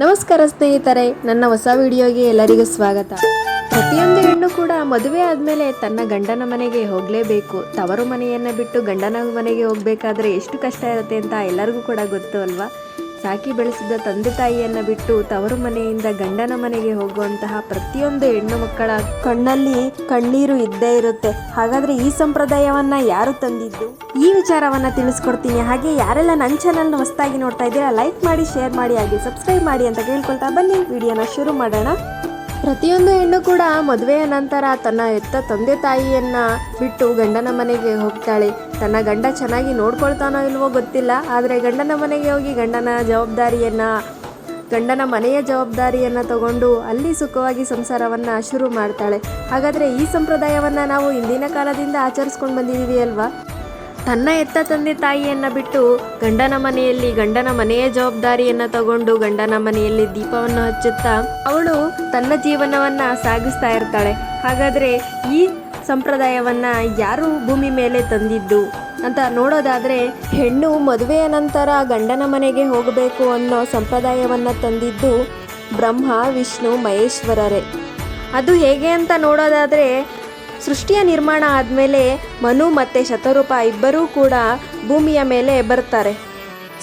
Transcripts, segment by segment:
ನಮಸ್ಕಾರ ಸ್ನೇಹಿತರೆ, ನನ್ನ ಹೊಸ ವಿಡಿಯೋಗೆ ಎಲ್ಲರಿಗೂ ಸ್ವಾಗತ. ಪ್ರತಿಯೊಂದು ಹೆಣ್ಣು ಕೂಡ ಮದುವೆ ಆದಮೇಲೆ ತನ್ನ ಗಂಡನ ಮನೆಗೆ ಹೋಗಲೇಬೇಕು. ತವರು ಮನೆಯನ್ನು ಬಿಟ್ಟು ಗಂಡನ ಮನೆಗೆ ಹೋಗಬೇಕಾದ್ರೆ ಎಷ್ಟು ಕಷ್ಟ ಇರುತ್ತೆ ಅಂತ ಎಲ್ಲರಿಗೂ ಕೂಡ ಗೊತ್ತು ಅಲ್ವಾ? ಸಾಕಿ ಬೆಳೆಸಿದ ತಂದೆ ತಾಯಿಯನ್ನು ಬಿಟ್ಟು ತವರು ಮನೆಯಿಂದ ಗಂಡನ ಮನೆಗೆ ಹೋಗುವಂತಹ ಪ್ರತಿಯೊಂದು ಹೆಣ್ಣು ಮಕ್ಕಳ ಕಣ್ಣಲ್ಲಿ ಕಣ್ಣೀರು ಇದ್ದೇ ಇರುತ್ತೆ. ಹಾಗಾದ್ರೆ ಈ ಸಂಪ್ರದಾಯವನ್ನ ಯಾರು ತಂದಿದ್ದು? ಈ ವಿಚಾರವನ್ನ ತಿಳಿಸ್ಕೊಡ್ತೀನಿ. ಹಾಗೆ ಯಾರೆಲ್ಲ ನನ್ನ ಚಾನಲ್ನ ಹೊಸದಾಗಿ ನೋಡ್ತಾ ಇದ್ದೀರಾ ಲೈಕ್ ಮಾಡಿ ಶೇರ್ ಮಾಡಿ, ಹಾಗೆ ಸಬ್ಸ್ಕ್ರೈಬ್ ಮಾಡಿ ಅಂತ ಕೇಳ್ಕೊಳ್ತಾ ಬನ್ನಿ. ವಿಡಿಯೋನ ಶುರು ಮಾಡೋಣ. ಪ್ರತಿಯೊಂದು ಹೆಣ್ಣು ಕೂಡ ಮದುವೆಯ ನಂತರ ತನ್ನ ಎತ್ತ ತಂದೆ ತಾಯಿಯನ್ನ ಬಿಟ್ಟು ಗಂಡನ ಮನೆಗೆ ಹೋಗ್ತಾಳೆ. ತನ್ನ ಗಂಡ ಚೆನ್ನಾಗಿ ನೋಡ್ಕೊಳ್ತಾನೋ ಇಲ್ವೋ ಗೊತ್ತಿಲ್ಲ. ಆದರೆ ಗಂಡನ ಮನೆಗೆ ಹೋಗಿ ಗಂಡನ ಜವಾಬ್ದಾರಿಯನ್ನ, ಗಂಡನ ಮನೆಯ ಜವಾಬ್ದಾರಿಯನ್ನು ತಗೊಂಡು ಅಲ್ಲಿ ಸುಖವಾಗಿ ಸಂಸಾರವನ್ನು ಶುರು ಮಾಡ್ತಾಳೆ. ಹಾಗಾದರೆ ಈ ಸಂಪ್ರದಾಯವನ್ನು ನಾವು ಇಂದಿನ ಕಾಲದಿಂದ ಆಚರಿಸ್ಕೊಂಡು ಬಂದಿದ್ದೀವಿ ಅಲ್ವಾ? ತನ್ನ ಎತ್ತ ತಂದೆ ತಾಯಿಯನ್ನು ಬಿಟ್ಟು ಗಂಡನ ಮನೆಯಲ್ಲಿ ಗಂಡನ ಮನೆಯ ಜವಾಬ್ದಾರಿಯನ್ನು ತಗೊಂಡು ಗಂಡನ ಮನೆಯಲ್ಲಿ ದೀಪವನ್ನು ಹಚ್ಚುತ್ತಾ ಅವಳು ತನ್ನ ಜೀವನವನ್ನ ಸಾಗಿಸ್ತಾ ಇರ್ತಾಳೆ. ಹಾಗಾದ್ರೆ ಈ ಸಂಪ್ರದಾಯವನ್ನ ಯಾರು ಭೂಮಿ ಮೇಲೆ ತಂದಿದ್ದು? ಅಂತ ನೋಡೋದಾದ್ರೆ ಹೆಣ್ಣು ಮದುವೆಯ ನಂತರ ಗಂಡನ ಮನೆಗೆ ಹೋಗಬೇಕು ಅನ್ನೋ ಸಂಪ್ರದಾಯವನ್ನ ತಂದಿದ್ದು ಬ್ರಹ್ಮ, ವಿಷ್ಣು, ಮಹೇಶ್ವರರೇ. ಅದು ಹೇಗೆ ಅಂತ ನೋಡೋದಾದರೆ ಸೃಷ್ಟಿಯ ನಿರ್ಮಾಣ ಆದಮೇಲೆ ಮನು ಮತ್ತು ಶತರೂಪ ಇಬ್ಬರೂ ಕೂಡ ಭೂಮಿಯ ಮೇಲೆ ಬರ್ತಾರೆ.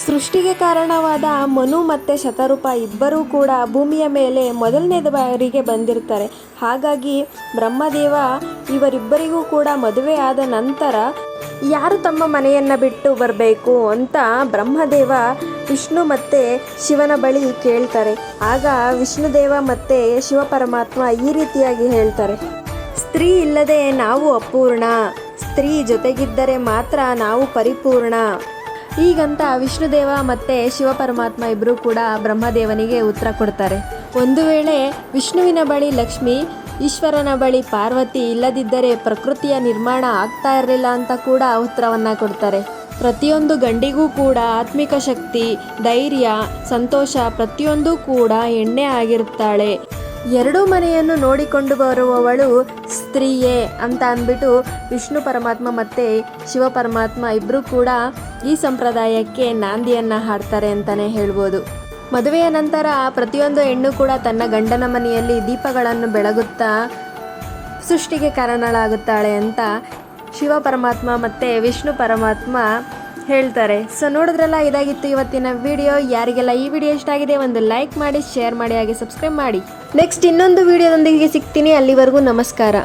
ಸೃಷ್ಟಿಗೆ ಕಾರಣವಾದ ಮನು ಮತ್ತು ಶತರೂಪ ಇಬ್ಬರೂ ಕೂಡ ಭೂಮಿಯ ಮೇಲೆ ಮೊದಲನೇ ಬಾರಿಗೆ ಬಂದಿರ್ತಾರೆ. ಹಾಗಾಗಿ ಬ್ರಹ್ಮದೇವ ಇವರಿಬ್ಬರಿಗೂ ಕೂಡ ಮದುವೆ ಆದ ನಂತರ ಯಾರು ತಮ್ಮ ಮನೆಯನ್ನು ಬಿಟ್ಟು ಬರಬೇಕು ಅಂತ ಬ್ರಹ್ಮದೇವ ವಿಷ್ಣು ಮತ್ತು ಶಿವನ ಬಳಿ ಕೇಳ್ತಾರೆ. ಆಗ ವಿಷ್ಣುದೇವ ಮತ್ತು ಶಿವ ಪರಮಾತ್ಮ ಈ ರೀತಿಯಾಗಿ ಹೇಳ್ತಾರೆ. ಸ್ತ್ರೀ ಇಲ್ಲದೆ ನಾವು ಅಪೂರ್ಣ. ಸ್ತ್ರೀ ಜೊತೆಗಿದ್ದರೆ ಮಾತ್ರ ನಾವು ಪರಿಪೂರ್ಣ. ಈಗಂತ ವಿಷ್ಣುದೇವ ಮತ್ತು ಶಿವ ಪರಮಾತ್ಮ ಇಬ್ಬರು ಕೂಡ ಬ್ರಹ್ಮದೇವನಿಗೆ ಉತ್ತರ ಕೊಡ್ತಾರೆ. ಒಂದು ವೇಳೆ ವಿಷ್ಣುವಿನ ಬಳಿ ಲಕ್ಷ್ಮಿ, ಈಶ್ವರನ ಬಳಿ ಪಾರ್ವತಿ ಇಲ್ಲದಿದ್ದರೆ ಪ್ರಕೃತಿಯ ನಿರ್ಮಾಣ ಆಗ್ತಾ ಇರಲಿಲ್ಲ ಅಂತ ಕೂಡ ಉತ್ತರವನ್ನು ಕೊಡ್ತಾರೆ. ಪ್ರತಿಯೊಂದು ಗಂಡಿಗೂ ಕೂಡ ಆತ್ಮಿಕ ಶಕ್ತಿ, ಧೈರ್ಯ, ಸಂತೋಷ ಪ್ರತಿಯೊಂದು ಕೂಡ ಎಣ್ಣೆ ಆಗಿರುತ್ತಾಳೆ. ಎರಡೂ ಮನೆಯನ್ನು ನೋಡಿಕೊಂಡು ಬರುವವಳು ಸ್ತ್ರೀಯೇ ಅಂತ ಅಂದ್ಬಿಟ್ಟು ವಿಷ್ಣು ಪರಮಾತ್ಮ ಮತ್ತು ಶಿವ ಪರಮಾತ್ಮ ಇಬ್ಬರೂ ಕೂಡ ಈ ಸಂಪ್ರದಾಯಕ್ಕೆ ನಾಂದಿಯನ್ನು ಹಾಡ್ತಾರೆ ಅಂತಲೇ ಹೇಳ್ಬೋದು. ಮದುವೆಯ ನಂತರ ಪ್ರತಿಯೊಂದು ಹೆಣ್ಣು ಕೂಡ ತನ್ನ ಗಂಡನ ಮನೆಯಲ್ಲಿ ದೀಪಗಳನ್ನು ಬೆಳಗುತ್ತಾ ಸೃಷ್ಟಿಗೆ ಕಾರಣಳಾಗುತ್ತಾಳೆ ಅಂತ ಶಿವ ಪರಮಾತ್ಮ ಮತ್ತು ವಿಷ್ಣು ಪರಮಾತ್ಮ ಹೇಳ್ತಾರೆ. ಸೊ ನೋಡಿದ್ರಲ್ಲ, ಇದಾಗಿತ್ತು ಇವತ್ತಿನ ವಿಡಿಯೋ ಯಾರಿಗೆಲ್ಲ ಈ ವಿಡಿಯೋ ಇಷ್ಟ ಆಗಿದೆ, ಒಂದು ಲೈಕ್ ಮಾಡಿ ಶೇರ್ ಮಾಡಿ, ಹಾಗೆ ಸಬ್ಸ್ಕ್ರೈಬ್ ಮಾಡಿ. ನೆಕ್ಸ್ಟ್ ಇನ್ನೊಂದು ವಿಡಿಯೋದೊಂದಿಗೆ ಸಿಗ್ತೀನಿ. ಅಲ್ಲಿವರೆಗೂ ನಮಸ್ಕಾರ.